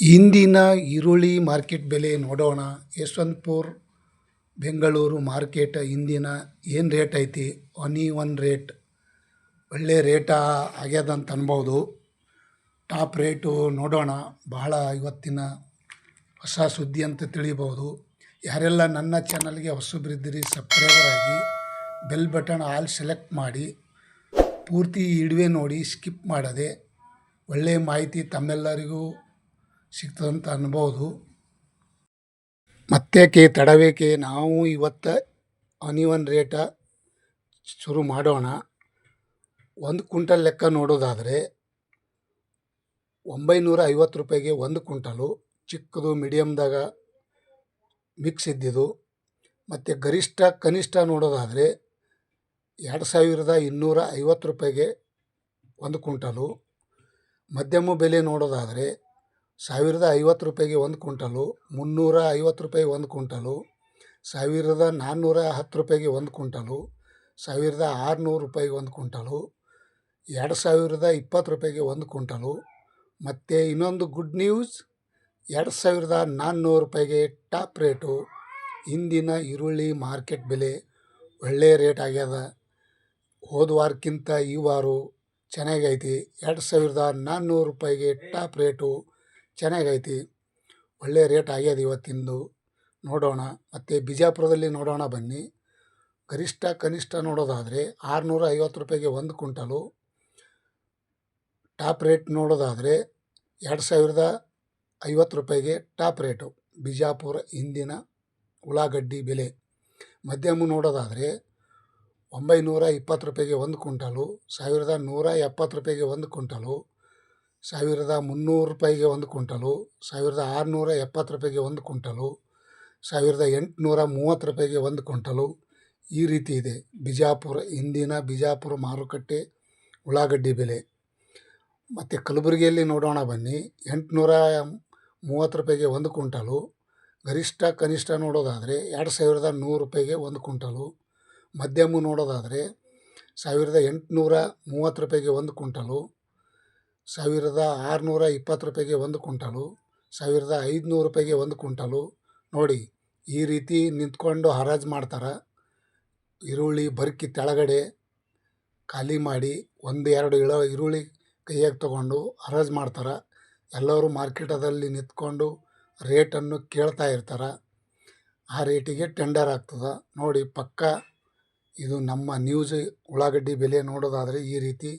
ಇಂದಿನ ಈರುಳ್ಳಿ ಮಾರ್ಕೆಟ್ ಬೆಲೆ ನೋಡೋಣ. ಯಶವಂತಪುರ, ಬೆಂಗಳೂರು ಮಾರ್ಕೆಟ್ ಇಂದಿನ ಏನು ರೇಟ್ ಐತಿ? ಒನಿ ಒನ್ ರೇಟ್. ಒಳ್ಳೆ ರೇಟ ಆಗ್ಯದ ಅಂತ ಅನ್ಬೋದು. ಟಾಪ್ ರೇಟು ನೋಡೋಣ. ಬಹಳ ಇವತ್ತಿನ ಹೊಸ ಸುದ್ದಿ ಅಂತ ತಿಳಿಬೋದು. ಯಾರೆಲ್ಲ ನನ್ನ ಚಾನಲ್ಗೆ ಹೊಸಬ್ರಿದ್ದೀರಿ, ಸಬ್ಸ್ಕ್ರೈಬರ್ ಆಗಿ ಬೆಲ್ ಬಟನ್ ಆಲ್ ಸೆಲೆಕ್ಟ್ ಮಾಡಿ. ಪೂರ್ತಿ ಇಡುವೆ ನೋಡಿ, ಸ್ಕಿಪ್ ಮಾಡದೆ. ಒಳ್ಳೆಯ ಮಾಹಿತಿ ತಮ್ಮೆಲ್ಲರಿಗೂ ಸಿಗ್ತದಂತ ಅನ್ಬೋದು. ಮತ್ತೇಕೆ ತಡವೇಕೆ ನಾವು ಇವತ್ತು ಅನಿವನ್ ರೇಟ ಶುರು ಮಾಡೋಣ. ಒಂದು ಕ್ವಿಂಟಲ್ ಲೆಕ್ಕ ನೋಡೋದಾದರೆ ಒಂಬೈನೂರ ಐವತ್ತು ರೂಪಾಯಿಗೆ ಒಂದು ಕ್ವಿಂಟಲು, ಚಿಕ್ಕದು ಮೀಡಿಯಮ್ದಾಗ ಮಿಕ್ಸ್ ಇದ್ದಿದ್ದು. ಮತ್ತು ಗರಿಷ್ಠ, ಕನಿಷ್ಠ ನೋಡೋದಾದರೆ ಎರಡು ಸಾವಿರದ ಇನ್ನೂರ ಐವತ್ತು ರೂಪಾಯಿಗೆ ಒಂದು ಕ್ವಿಂಟಲು. ಮಧ್ಯಮ ಬೆಲೆ ನೋಡೋದಾದರೆ ಸಾವಿರದ ಐವತ್ತು ರೂಪಾಯಿಗೆ ಒಂದು ಕ್ವಿಂಟಲು, ಮುನ್ನೂರ ಐವತ್ತು ರೂಪಾಯಿ ಒಂದು ಕ್ವಿಂಟಲು, ಸಾವಿರದ ನಾನ್ನೂರ ಹತ್ತು ರೂಪಾಯಿಗೆ ಒಂದು ಕ್ವಿಂಟಲು, ಸಾವಿರದ ಆರುನೂರು ರೂಪಾಯಿಗೆ ಒಂದು ಕ್ವಿಂಟಲು, ಎರಡು ಸಾವಿರದ ಇಪ್ಪತ್ತು ರೂಪಾಯಿಗೆ ಒಂದು ಕ್ವಿಂಟಲು, ಮತ್ತು ಇನ್ನೊಂದು ಗುಡ್ ನ್ಯೂಸ್ ಎರಡು ಸಾವಿರದ ನಾನ್ನೂರು ರೂಪಾಯಿಗೆ ಟಾಪ್ ರೇಟು ಇಂದಿನ ಈರುಳ್ಳಿ ಮಾರ್ಕೆಟ್ ಬೆಲೆ ಒಳ್ಳೆಯ ರೇಟ್ ಆಗ್ಯದ. ಹೋದ ವಾರಕ್ಕಿಂತ ಈ ವಾರ ಚೆನ್ನಾಗೈತಿ. ಎರಡು ಸಾವಿರದ ನಾನ್ನೂರು ರೂಪಾಯಿಗೆ ಟಾಪ್ ರೇಟು ಚೆನ್ನಾಗೈತಿ. ಒಳ್ಳೆಯ ರೇಟ್ ಆಗ್ಯದ ಇವತ್ತಿಂದು. ನೋಡೋಣ. ಮತ್ತು ಬಿಜಾಪುರದಲ್ಲಿ ನೋಡೋಣ ಬನ್ನಿ. ಗರಿಷ್ಠ ಕನಿಷ್ಠ ನೋಡೋದಾದರೆ ಆರುನೂರ ಐವತ್ತು ರೂಪಾಯಿಗೆ ಒಂದು ಕ್ವಿಂಟಲು. ಟಾಪ್ ರೇಟ್ ನೋಡೋದಾದರೆ ಎರಡು ಸಾವಿರದ ಐವತ್ತು ರೂಪಾಯಿಗೆ ಟಾಪ್ ರೇಟು. ಬಿಜಾಪುರ ಇಂದಿನ ಉಳ್ಳಾಗಡ್ಡಿ ಬೆಲೆ. ಮಧ್ಯಮ ನೋಡೋದಾದರೆ ಒಂಬೈನೂರ ಇಪ್ಪತ್ತು ರೂಪಾಯಿಗೆ ಒಂದು ಕ್ವಿಂಟಲು, ಸಾವಿರದ ನೂರ ಎಪ್ಪತ್ತು ರೂಪಾಯಿಗೆ ಒಂದು ಕ್ವಿಂಟಲು ಸಾವಿರದ ಮುನ್ನೂರು ರೂಪಾಯಿಗೆ ಒಂದು ಕ್ವಿಂಟಲು, ಸಾವಿರದ ಆರುನೂರ ಎಪ್ಪತ್ತು ರೂಪಾಯಿಗೆ ಒಂದು ಕ್ವಿಂಟಲು, ಸಾವಿರದ ಎಂಟುನೂರ ಮೂವತ್ತು ರೂಪಾಯಿಗೆ ಒಂದು ಕ್ವಿಂಟಲು. ಈ ರೀತಿ ಇದೆ. ಬಿಜಾಪುರ, ಇಂದಿನ ಬಿಜಾಪುರ ಮಾರುಕಟ್ಟೆ ಉಳ್ಳಾಗಡ್ಡಿ ಬೆಲೆ. ಮತ್ತು ಕಲಬುರಗಿಯಲ್ಲಿ ನೋಡೋಣ ಬನ್ನಿ. ಎಂಟುನೂರ ಮೂವತ್ತು ರೂಪಾಯಿಗೆ ಒಂದು ಕ್ವಿಂಟಲು. ಗರಿಷ್ಠ, ಕನಿಷ್ಠ ನೋಡೋದಾದರೆ ಎರಡು ಸಾವಿರದ ನೂರು ರೂಪಾಯಿಗೆ ಒಂದು ಕ್ವಿಂಟಲು. ಮಧ್ಯಮ ನೋಡೋದಾದರೆ ಸಾವಿರದ ಎಂಟುನೂರ ಮೂವತ್ತು ರೂಪಾಯಿಗೆ ಒಂದು ಕ್ವಿಂಟಲು. ಸಾವಿರದ ಆರುನೂರ ಇಪ್ಪತ್ತು ರೂಪಾಯಿಗೆ ಒಂದು ಕುಂಟಲು ಸಾವಿರದ ಐದುನೂರು ರೂಪಾಯಿಗೆ ಒಂದು ಕುಂಟಲು ನೋಡಿ, ಈ ರೀತಿ ನಿಂತ್ಕೊಂಡು ಹರಾಜು ಮಾಡ್ತಾರೆ. ಈರುಳ್ಳಿ ಬರ್ಕಿ ತೆಳಗಡೆ ಖಾಲಿ ಮಾಡಿ ಒಂದು, ಎರಡು ಇಳ ಈರುಳ್ಳಿ ಕೈಯಾಗಿ ತಗೊಂಡು ಹರಾಜು ಮಾಡ್ತಾರೆ. ಎಲ್ಲರೂ ಮಾರ್ಕೆಟದಲ್ಲಿ ನಿಂತ್ಕೊಂಡು ರೇಟನ್ನು ಕೇಳ್ತಾ ಇರ್ತಾರೆ. ಆ ರೇಟಿಗೆ ಟೆಂಡರ್ ಆಗ್ತದೆ. ನೋಡಿ, ಪಕ್ಕ ಇದು ನಮ್ಮ ನ್ಯೂಸ್ ಉಳ್ಳಾಗಡ್ಡಿ ಬೆಲೆ ನೋಡೋದಾದರೆ ಈ ರೀತಿ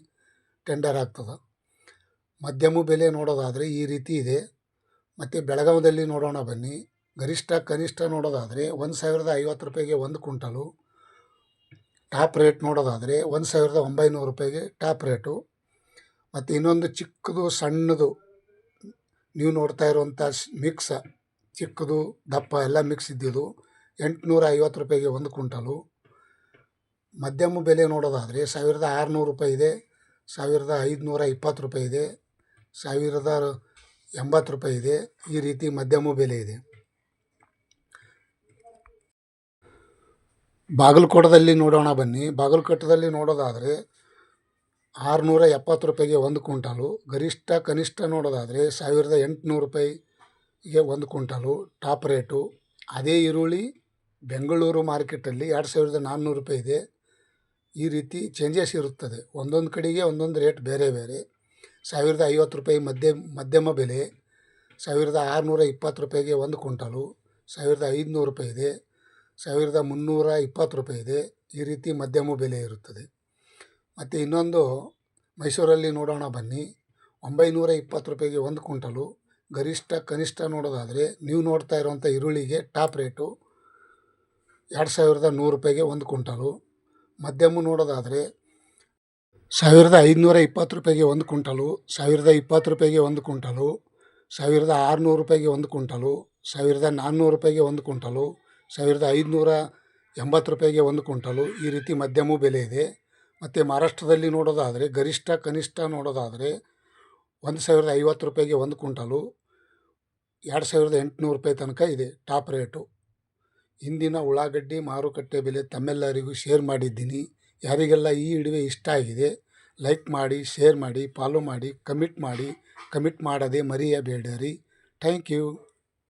ಟೆಂಡರ್ ಆಗ್ತದೆ. ಮಧ್ಯಮ ಬೆಲೆ ನೋಡೋದಾದರೆ ಈ ರೀತಿ ಇದೆ. ಮತ್ತು ಬೆಳಗಾವದಲ್ಲಿ ನೋಡೋಣ ಬನ್ನಿ. ಗರಿಷ್ಠ ಕನಿಷ್ಠ ನೋಡೋದಾದರೆ ಒಂದು ಸಾವಿರದ ಐವತ್ತು ರೂಪಾಯಿಗೆ ಒಂದು ಕ್ವಿಂಟಲು. ಟಾಪ್ ರೇಟ್ ನೋಡೋದಾದರೆ ಒಂದು ಸಾವಿರದ ಒಂಬೈನೂರು ರೂಪಾಯಿಗೆ ಟಾಪ್ ರೇಟು. ಮತ್ತು ಇನ್ನೊಂದು ಚಿಕ್ಕದು ಸಣ್ಣದು ನೀವು ನೋಡ್ತಾ ಇರುವಂಥ ಮಿಕ್ಸ, ಚಿಕ್ಕದು, ದಪ್ಪ ಎಲ್ಲ ಮಿಕ್ಸ್ ಇದ್ದಿದ್ದು ಎಂಟುನೂರ ಐವತ್ತು ರೂಪಾಯಿಗೆ ಒಂದು ಕ್ವಿಂಟಲು. ಮಧ್ಯಮ ಬೆಲೆ ನೋಡೋದಾದರೆ ಸಾವಿರದ ಆರುನೂರು ರೂಪಾಯಿ ಇದೆ. ಸಾವಿರದ ಐದುನೂರ ಇಪ್ಪತ್ತು ರೂಪಾಯಿ ಇದೆ. ಸಾವಿರದ ಎಂಬತ್ತು ರೂಪಾಯಿ ಇದೆ. ಈ ರೀತಿ ಮಧ್ಯಮ ಬೆಲೆ ಇದೆ. ಬಾಗಲಕೋಟದಲ್ಲಿ ನೋಡೋಣ ಬನ್ನಿ. ಬಾಗಲಕೋಟದಲ್ಲಿ ನೋಡೋದಾದರೆ ಆರುನೂರ ಎಪ್ಪತ್ತು ರೂಪಾಯಿಗೆ ಒಂದು ಕ್ವಿಂಟಲು, ಗರಿಷ್ಠ ಕನಿಷ್ಠ ನೋಡೋದಾದರೆ ಸಾವಿರದ ಎಂಟುನೂರು ರೂಪಾಯಿಗೆ ಒಂದು ಕ್ವಿಂಟಲು, ಟಾಪ್ ರೇಟು. ಅದೇ ಈರುಳ್ಳಿ ಬೆಂಗಳೂರು ಮಾರ್ಕೆಟಲ್ಲಿ ಎರಡು ಸಾವಿರದ ನಾನ್ನೂರು ರೂಪಾಯಿ ಇದೆ. ಈ ರೀತಿ ಚೇಂಜಸ್ ಇರುತ್ತದೆ. ಒಂದೊಂದು ಕಡೆಗೆ ಒಂದೊಂದು ರೇಟ್ ಬೇರೆ ಬೇರೆ. ಸಾವಿರದ ಐವತ್ತು ರೂಪಾಯಿ ಮಧ್ಯ ಮಧ್ಯಮ ಬೆಲೆ, ಸಾವಿರದ ಆರುನೂರ ಇಪ್ಪತ್ತು ರೂಪಾಯಿಗೆ ಒಂದು ಕ್ವಿಂಟಲು, ಸಾವಿರದ ಐದುನೂರು ರೂಪಾಯಿ ಇದೆ, ಸಾವಿರದ ಮುನ್ನೂರ ಇಪ್ಪತ್ತು ರೂಪಾಯಿ ಇದೆ, ಈ ರೀತಿ ಮಧ್ಯಮ ಬೆಲೆ ಇರುತ್ತದೆ. ಮತ್ತು ಇನ್ನೊಂದು, ಮೈಸೂರಲ್ಲಿ ನೋಡೋಣ ಬನ್ನಿ, ಒಂಬೈನೂರ ಇಪ್ಪತ್ತು ರೂಪಾಯಿಗೆ ಒಂದು ಕ್ವಿಂಟಲು, ಗರಿಷ್ಠ, ಕನಿಷ್ಠ ನೋಡೋದಾದರೆ, ನೀವು ನೋಡ್ತಾ ಇರುವಂಥ ಈರುಳ್ಳಿಗೆ ಟಾಪ್ ರೇಟು ಎರಡು ಸಾವಿರದ ನೂರು ರೂಪಾಯಿಗೆ ಒಂದು ಕ್ವಿಂಟಲು, ಮಧ್ಯಮ ನೋಡೋದಾದರೆ ಸಾವಿರದ ಐದುನೂರ ಇಪ್ಪತ್ತು ರೂಪಾಯಿಗೆ ಒಂದು ಕುಂಟಲು ಸಾವಿರದ ಇಪ್ಪತ್ತು ರೂಪಾಯಿಗೆ ಒಂದು ಕುಂಟಲು ಸಾವಿರದ ಆರುನೂರು ರೂಪಾಯಿಗೆ ಒಂದು ಕುಂಟಲು ಸಾವಿರದ ನಾನ್ನೂರು ರೂಪಾಯಿಗೆ ಒಂದು ಕುಂಟಲು ಸಾವಿರದ ಐದುನೂರ ಎಂಬತ್ತು ರೂಪಾಯಿಗೆ ಒಂದು ಕುಂಟಲು ಈ ರೀತಿ ಮಧ್ಯಮ ಬೆಲೆ ಇದೆ. ಮತ್ತು ಮಹಾರಾಷ್ಟ್ರದಲ್ಲಿ ನೋಡೋದಾದರೆ, ಗರಿಷ್ಠ ಕನಿಷ್ಠ ನೋಡೋದಾದರೆ ಒಂದು ಸಾವಿರದ ಐವತ್ತು ರೂಪಾಯಿಗೆ ಒಂದು ಕುಂಟಲು ಎರಡು ಸಾವಿರದ ಎಂಟುನೂರು ರೂಪಾಯಿ ತನಕ ಇದೆ ಟಾಪ್ ರೇಟು. ಇಂದಿನ ಉಳ್ಳಾಗಡ್ಡಿ ಮಾರುಕಟ್ಟೆ ಬೆಲೆ ತಮ್ಮೆಲ್ಲರಿಗೂ ಶೇರ್ ಮಾಡಿದ್ದೀನಿ. ಯಾರಿಗೆಲ್ಲ ಈ ವಿಡಿಯೋ ಇಷ್ಟ ಆಗಿದೆ ಲೈಕ್ ಮಾಡಿ ಶೇರ್ ಮಾಡಿ ಫಾಲೋ ಮಾಡಿ ಕಮಿಟ್ ಮಾಡಿ ಕಮಿಟ್ ಮಾಡದೆ ಮರೆಯಬೇಡಿರಿ. Thank you